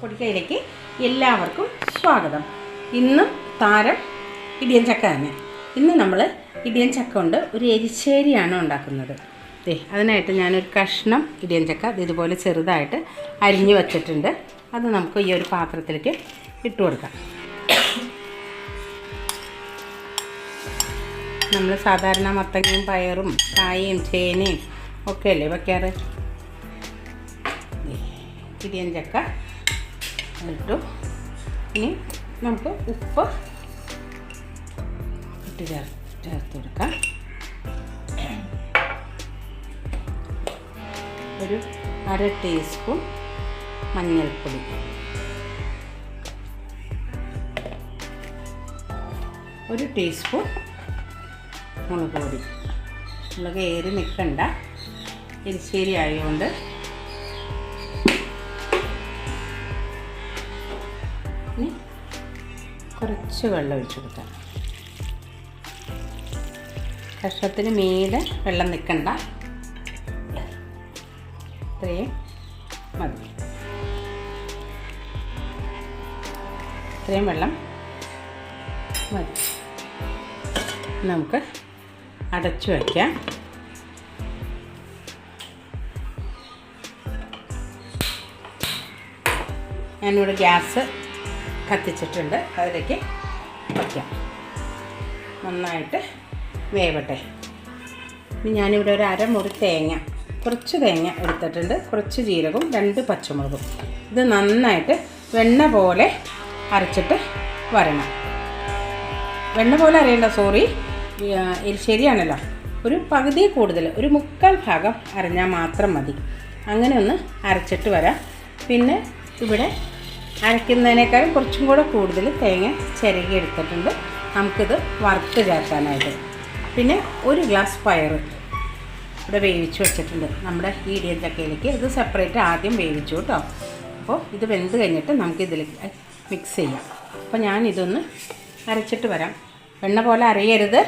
പൊടിക്കയിലേക്ക് എല്ലാവർക്കും സ്വാഗതം. ഇന്നും താരം ഇടിയൻ ചക്ക തന്നെ. ഇന്ന് നമ്മൾ ഇടിയൻ ചക്ക കൊണ്ട് ഒരു എരിശ്ശേരിയാണ് ഉണ്ടാക്കുന്നത്. ദേ അതിനായിട്ട് ഞാനൊരു കഷ്ണം ഇടിയൻ ചക്ക ഇതുപോലെ ചെറുതായിട്ട് അരിഞ്ഞു വച്ചിട്ടുണ്ട്. അത് നമുക്ക് ഈ ഒരു പാത്രത്തിലേക്ക് ഇട്ട് കൊടുക്കാം. നമ്മൾ സാധാരണ മത്തങ്ങയും പയറും കായയും ചേനയും ഒക്കെ അല്ലേ വെക്കാറ്? ഇടിയൻ ചക്ക ഇട്ടു ഇനി നമുക്ക് ഉപ്പ് ഇട്ട് ചേർ ചേർത്ത് കൊടുക്കാം. ഒരു അര ടീസ്പൂൺ മഞ്ഞൾപ്പൊടി. ഒരു ടീസ്പൂൺ മുളക് പൊടി. മുളക് ഏറി നിൽക്കണ്ട. എരിശ്ശേരി ആയതുകൊണ്ട് കുറച്ച് വെള്ളം ഒഴിച്ച് കൊടുക്കാം. കഷ്ണത്തിന് മീതെ വെള്ളം നിൽക്കണ്ട ഇത്രയും മതി. ഇത്രയും വെള്ളം മതി. നമുക്ക് അടച്ചു വയ്ക്കാം ഞാനിവിടെ ഗ്യാസ് കത്തിച്ചിട്ടുണ്ട്. അതിലേക്ക് വയ്ക്കാം. നന്നായിട്ട് വേവട്ടെ. ഇനി ഞാനിവിടെ ഒരു അരമുറി തേങ്ങ കുറച്ച് തേങ്ങ എടുത്തിട്ടുണ്ട്. കുറച്ച് ജീരകവും രണ്ട് പച്ചമുളകും. ഇത് നന്നായിട്ട് വെണ്ണ പോലെ അരച്ചിട്ട് വരണം. വെണ്ണ പോലെ അറിയണ്ട സോറി. ശരിയാണല്ലോ. ഒരു പകുതി കൂടുതൽ ഒരു മുക്കാൽ ഭാഗം അരഞ്ഞാൽ മാത്രം മതി. അങ്ങനെ ഒന്ന് അരച്ചിട്ട് വരാം. പിന്നെ ഇവിടെ അരയ്ക്കുന്നതിനേക്കാളും കുറച്ചും കൂടെ കൂടുതൽ തേങ്ങ ചിരകി എടുത്തിട്ടുണ്ട്. നമുക്കിത് വറുത്ത് ചേർക്കാനായിട്ട്. പിന്നെ ഒരു ഗ്ലാസ് പയർ ഇവിടെ വേവിച്ച് വെച്ചിട്ടുണ്ട്. നമ്മുടെ ഈ ഇടിയൻ ചക്കയിലേക്ക് ഇത് സെപ്പറേറ്റ് ആദ്യം വേവിച്ചു കേട്ടോ. അപ്പോൾ ഇത് വെന്ത് കഴിഞ്ഞിട്ട് നമുക്ക് ഇതിലേക്ക് മിക്സ് ചെയ്യാം. അപ്പോൾ ഞാൻ ഇതൊന്ന് അരച്ചിട്ട് വരാം. വെണ്ണ പോലെ അരയരുത്.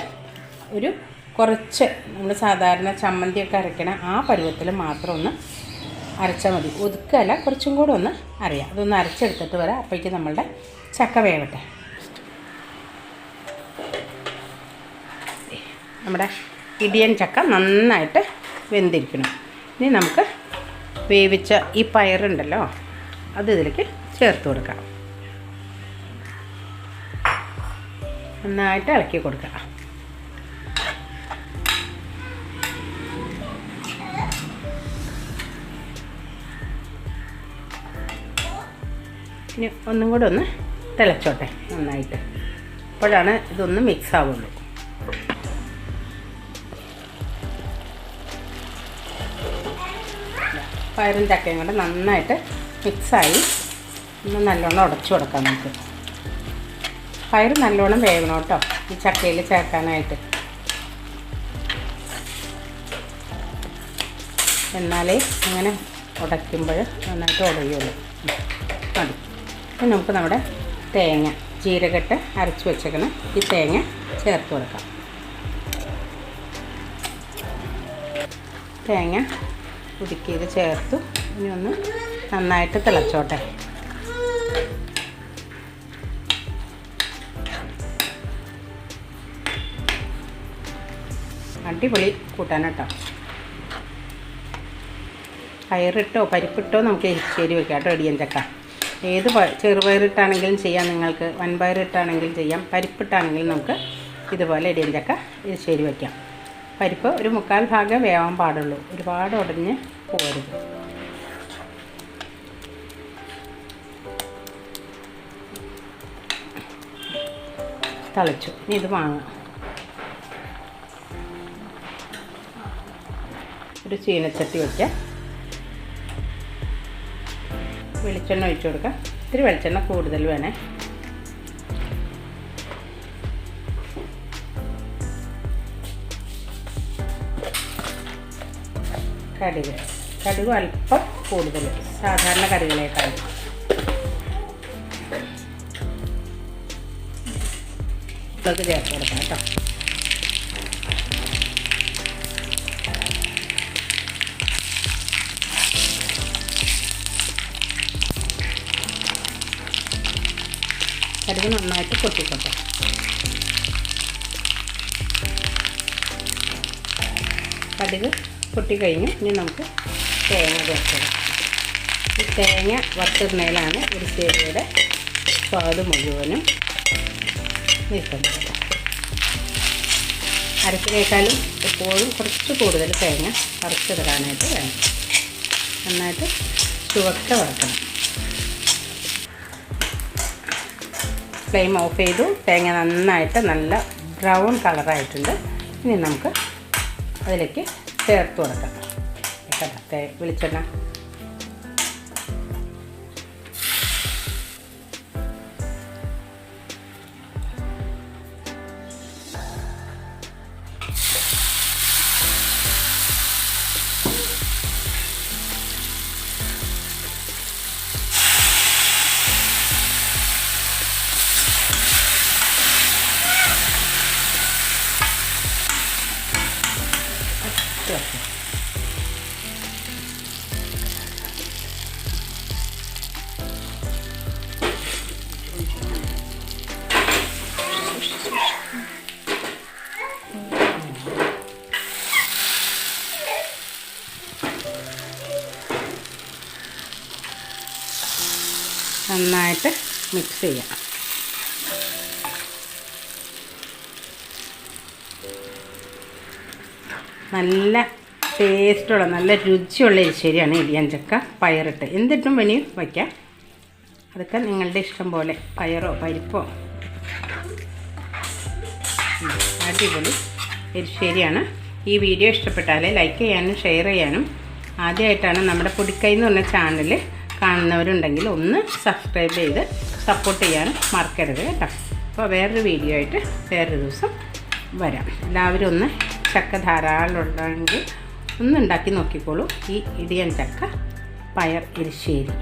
ഒരു കുറച്ച് നമ്മൾ സാധാരണ ചമ്മന്തിയൊക്കെ അരയ്ക്കണ ആ പരുവത്തിൽ മാത്രം ഒന്ന് അരച്ചാൽ മതി. ഒതുക്കല്ല കുറച്ചും കൂടെ ഒന്ന് അറിയാം അതൊന്ന് അരച്ചെടുത്തിട്ട് വരാം. അപ്പോഴേക്കും നമ്മളുടെ ചക്ക വേവട്ടെ. നമ്മുടെ ഇടിയൻ ചക്ക നന്നായിട്ട് വെന്തിരിക്കണം. ഇനി നമുക്ക് വേവിച്ച ഈ പയറുണ്ടല്ലോ അത് ഇതിലേക്ക് ചേർത്ത് കൊടുക്കാം. നന്നായിട്ട് ഇളക്കി കൊടുക്കുക ഇനി ഒന്നും കൂടെ ഒന്ന് തിളച്ചോട്ടെ നന്നായിട്ട്. അപ്പോഴാണ് ഇതൊന്ന് മിക്സ് ആവുള്ളൂ. പയറും ചക്കയും കൂടെ നന്നായിട്ട് മിക്സായി ഒന്ന് നല്ലോണം ഉടച്ചു കൊടുക്കാം നമുക്ക്. പയർ നല്ലോണം വേവണം കേട്ടോ ഈ ചക്കയിൽ ചേർക്കാനായിട്ട്. എന്നാലേ അങ്ങനെ ഉടയ്ക്കുമ്പോൾ നന്നായിട്ട് ഉടയുള്ളൂ. ഇനി നമുക്ക് നമ്മുടെ തേങ്ങ ജീരകട്ട് അരച്ച് വെച്ചേക്കണം ഈ തേങ്ങ ചേർത്ത് കൊടുക്കാം. തേങ്ങ ഉരുക്കിയത് ചേർത്തു. ഇനി ഒന്ന് നന്നായിട്ട് തിളച്ചോട്ടെ. അടിപൊളി കൂട്ടാൻ കേട്ടോ. പയറിട്ടോ പരിപ്പിട്ടോ നമുക്ക് എരിശ്ശേരി വെക്കാം കേട്ടോ ഇടിയൻ ചക്ക ഏത് ചെറുപയറിട്ടാണെങ്കിലും ചെയ്യാം നിങ്ങൾക്ക് വൻപയറിട്ടാണെങ്കിലും ചെയ്യാം പരിപ്പിട്ടാണെങ്കിലും നമുക്ക് ഇതുപോലെ ഇടിയഞ്ചക്ക ഇത് ശരി വയ്ക്കാം പരിപ്പ് ഒരു മുക്കാൽ ഭാഗം വേവാൻ പാടുള്ളൂ. ഒരുപാട് ഉടഞ്ഞ് പോരുത്. തളിച്ചു. ഇനി ഇത് വാങ്ങാം. ഒരു ചീനച്ചട്ടി വയ്ക്കാം വെളിച്ചെണ്ണ ഒഴിച്ചു കൊടുക്കാം. ഇത്തിരി വെളിച്ചെണ്ണ കൂടുതൽ വേണേ. കടുക്. കടുക് അല്പം കൂടുതൽ. സാധാരണ ഇതൊക്കെ ചേർത്ത് കൊടുക്കാം കേട്ടോ. കടുക് നന്നായിട്ട് പൊട്ടിക്കോട്ടെ. കടുക് പൊട്ടിക്കഴിഞ്ഞ് ഇനി നമുക്ക് തേങ്ങ ചേർക്കണം ഈ തേങ്ങ വറുത്തിടുന്നതിലാണ് ചേരിയുടെ സ്വാദ് മുഴുവനും നിൽക്കുന്നത്. അരക്കിനേക്കാളും എപ്പോഴും കുറച്ച് കൂടുതൽ തേങ്ങ വറുത്തിടാനായിട്ട് വേണം. നന്നായിട്ട് ചുവക്ക വറക്കണം. ഫ്ലെയിം ഓഫ് ചെയ്തു. തേങ്ങ നന്നായിട്ട് നല്ല ബ്രൗൺ കളറായിട്ടുണ്ട്. ഇനി നമുക്ക് അതിലേക്ക് ചേർത്ത് കൊടുക്കാം. വെളിച്ചെണ്ണ. നന്നായിട്ട് മിക്സ് ചെയ്യണം നല്ല ടേസ്റ്റുള്ള നല്ല രുചിയുള്ള എരിശ്ശേരിയാണ് ഇടിയഞ്ചക്ക പയറിട്ട്. എന്തിട്ടും വേണിയും വയ്ക്കാം. അതൊക്കെ നിങ്ങളുടെ ഇഷ്ടം പോലെ പയറോ പരിപ്പോ. അടിപൊളി എരിശ്ശേരിയാണ്. ഈ വീഡിയോ ഇഷ്ടപ്പെട്ടാൽ ലൈക്ക് ചെയ്യാനും ഷെയർ ചെയ്യാനും ആദ്യമായിട്ടാണ് നമ്മുടെ പൊടിക്കൈ എന്ന് പറഞ്ഞ ചാനൽ കാണുന്നവരുണ്ടെങ്കിൽ ഒന്ന് സബ്സ്ക്രൈബ് ചെയ്ത് സപ്പോർട്ട് ചെയ്യാൻ മറക്കരുത് കേട്ടോ. അപ്പോൾ വേറൊരു വീഡിയോ ആയിട്ട് വേറൊരു ദിവസം വരാം. എല്ലാവരും ഒന്ന് ചക്ക ധാരാളം ഉണ്ടെങ്കിൽ ഒന്ന് ഉണ്ടാക്കി നോക്കിക്കോളൂ. ഈ ഇടിയൻ ചക്ക പയർ എരിശ്ശേരി.